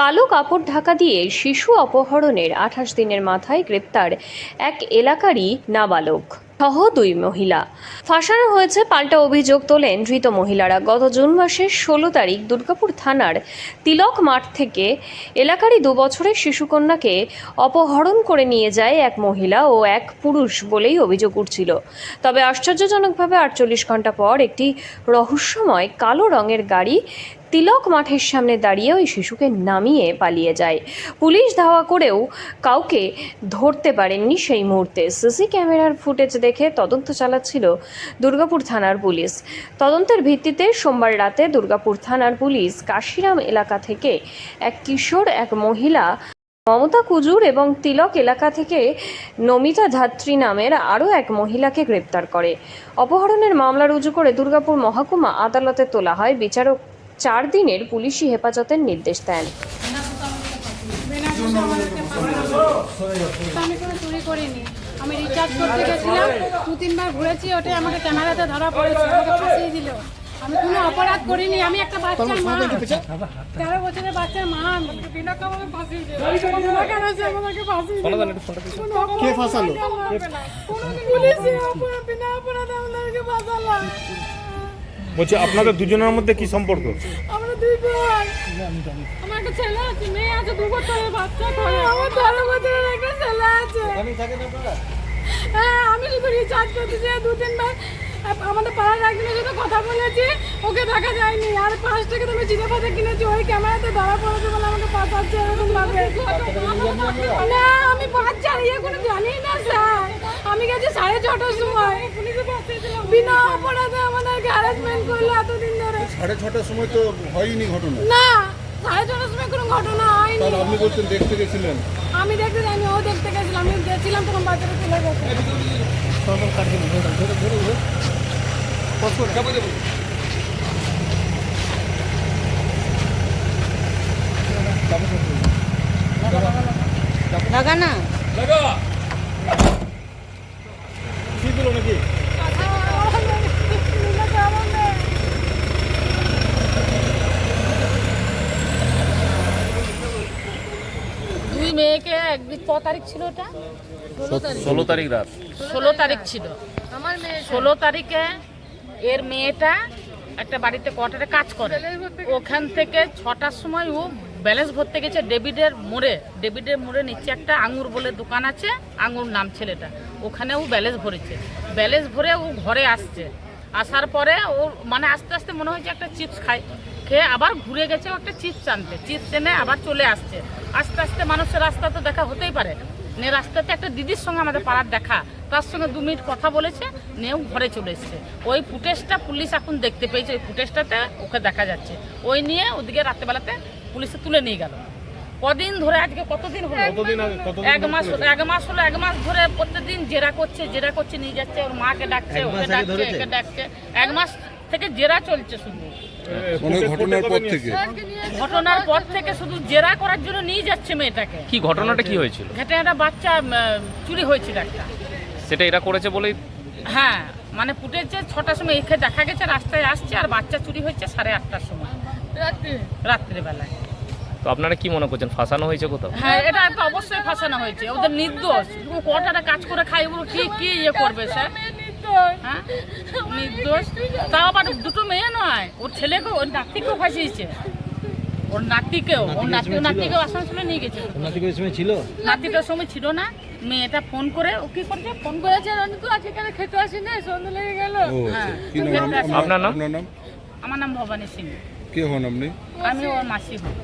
কালো কাপড় ঢাকা দিয়ে শিশু অপহরণের আঠাশ দিনের মাথায় গ্রেপ্তার এক এলাকারই নাবালক। সহ দুই মহিলা। ফাঁসানো হয়েছে পাল্টা অভিযোগ তোলেন ধৃত মহিলারা। গত জুন মাসের ষোলো তারিখ দুর্গাপুর থানার তিলক মাঠ থেকে এলাকারই দু বছরের শিশুকন্যাকে অপহরণ করে নিয়ে যায় এক মহিলা ও এক পুরুষ বলেই অভিযোগ উঠছিল। তবে আশ্চর্যজনকভাবে আটচল্লিশ ঘণ্টা পর একটি রহস্যময় কালো রঙের গাড়ি তিলক মাঠের সামনে দাঁড়িয়ে ওই শিশুকে নামিয়ে পালিয়ে যায়। পুলিশ ধাওয়া করেও কাউকে ধরতে পারেননি সেই মুহূর্তে। সিসি ক্যামেরার ফুটেজ দেখে তদন্ত চালাচ্ছিল দুর্গাপুর থানার পুলিশ। তদন্তের ভিত্তিতে সোমবার রাতে দুর্গাপুর থানার পুলিশ কাশিরাম এলাকা থেকে এক কিশোর, এক মহিলা, মমতা কুজুর এবং তিলক এলাকা থেকে নমিতা ধাত্রী নামের আরও এক মহিলাকে গ্রেপ্তার করে। অপহরণের মামলা রুজু করে দুর্গাপুর মহকুমা আদালতে তোলা হয়। বিচারক চার দিনের পুলিশি হেফাজতের নির্দেশ দেন। আমি কোনো চুরি করিনি। আমি রিচার্জ করতে গেছিলাম। দু তিনবার ঘুরেছি ওটাই আমাকে ক্যামেরাতে ধরা পড়েছে আমাকে ফাঁসিয়ে দিল। আমি কোনো অপরাধ করিনি আমি একটা বাচ্চার মা। তেরো বছরের বাচ্চার মা বিনা কারণে ফাঁসিয়ে দিল। আমাকে ফাঁসিয়ে কে ফাঁসালো? পুলিশে বিনা অপরাধে আমাদেরকে ফাঁসালো বলছি আপনাদের দুজনের মধ্যে কি সম্পর্ক? আমরা দুই বোন আমার একটা ছেলে আছে মেয়ে আছে দু বছরের বাচ্চা। আমার তেরো বছরের হ্যাঁ আমি শুধু রিচার্জ করতে চাই দু তিনবার আমাদের পাড়ার একজনের সাথে কথা বলেছি ওকে দেখা যায়নি। আর পাঁচ টাকা তুমি চিনে পাতা কিনেছি ওই ক্যামেরাতে ধরা পড়েছে বলে আমাকে পাঠাচ্ছে এরকম ভাবে। না আমি বাচ্চা ইয়ে কোনো জানি না স্যার। আমি গেছি সাড়ে ছটার সময়। বিনা অপরাধে আমাদেরকে হ্যারাসমেন্ট করল এতদিন ধরে। সাড়ে ছটার সময় তো হয়নি ঘটনা। না সাড়ে ছটার সময় কোনো ঘটনা হয়নি। আপনি বলছেন দেখতে গেছিলেন। আমি দেখতে যাইনি ও দেখতে গেছিলাম আমি গেছিলাম তখন বাজারে চলে গেছে। লাগানা কি দিল নাকি একদিন ক তারিখ ছিল ওটা? ষোলো তারিখ। রাত। ষোলো তারিখ ছিল। আমার মেয়ে ষোলো তারিখে এর মেয়েটা একটা বাড়িতে কোয়ার্টারে কাজ করে। ওখান থেকে ছটার সময় ও ব্যালেন্স ভরতে গেছে। ডেভিডের মোড়ে ডেভিডের মোড়ে নিচে একটা আঙুর বলে দোকান আছে। আঙুর নাম ছেলেটা। ওখানে ও ব্যালেন্স ভরেছে। ব্যালেন্স ভরে ও ঘরে আসছে। আসার পরে ও মানে আস্তে আস্তে মনে হয়েছে একটা চিপস খায়। খেয়ে আবার ঘুরে গেছে ও একটা চিপস আনতে চিপস এনে আবার চলে আসছে। আস্তে আস্তে মানুষের রাস্তা তো দেখা হতেই পারে। নে রাস্তাতে একটা দিদির সঙ্গে আমাদের পাড়ার দেখা। তার সঙ্গে দু মিনিট কথা বলেছে নিয়েও ঘরে চলে এসছে। ওই ফুটেজটা পুলিশ এখন দেখতে পেয়েছে ওই ফুটেজটাতে ওকে দেখা যাচ্ছে। ওই নিয়ে ওদিকে রাত্রেবেলাতে পুলিশে তুলে নিয়ে গেল। কদিন ধরে আজকে কতদিন হলো? এক মাস হলো এক মাস হলো এক মাস ধরে প্রত্যেকদিন জেরা করছে জেরা করছে নিয়ে যাচ্ছে ওর মাকে ডাকছে ওকে ডাকছে একে ডাকছে। এক মাস থেকে জেরা চলছে শুধু। ঘটনার পর থেকে? ঘটনার পর থেকে শুধু জেরা করার জন্য নিয়ে যাচ্ছে মেয়েটাকে। কি ঘটনাটা কি হয়েছিল? ঘেটে একটা বাচ্চা চুরি হয়েছিল একটা। সেটা এরা করেছে বলেই হ্যাঁ মানে ফুটেছে ছটার সময় এখে দেখা গেছে রাস্তায় আসছে আর বাচ্চা চুরি হয়েছে সাড়ে আটটার সময়। রাত্রিবেলায়। তো আপনারা কি মনে করছেন ফাঁসানো হয়েছে কোথাও? হ্যাঁ এটা তো অবশ্যই ফাঁসানো হয়েছে। ওদের নির্দোষ। কটাটা কাজ করে খাই ওগুলো কি কি ইয়ে করবে স্যার নির্দোষ তাও আবার দুটো মেয়ে নয়। ওর ছেলেকেও ওর নাতিকেও ফাঁসিয়েছে। ওর নাতিকেও ওর নাতি নাতিকেও আসানসোলে নিয়ে গেছে নাতিটার সময় ছিল? না। মেয়েটা ফোন করে ও কি করেছে? ফোন করেছে রনিকু আজকে কেন খেতে আসি না সন্ধ্যে লেগে গেল। হ্যাঁ। আপনার নাম? আপনার নাম? আমার নাম ভবানী সিং। কে হন আপনি? আমি ওর মাসি হই।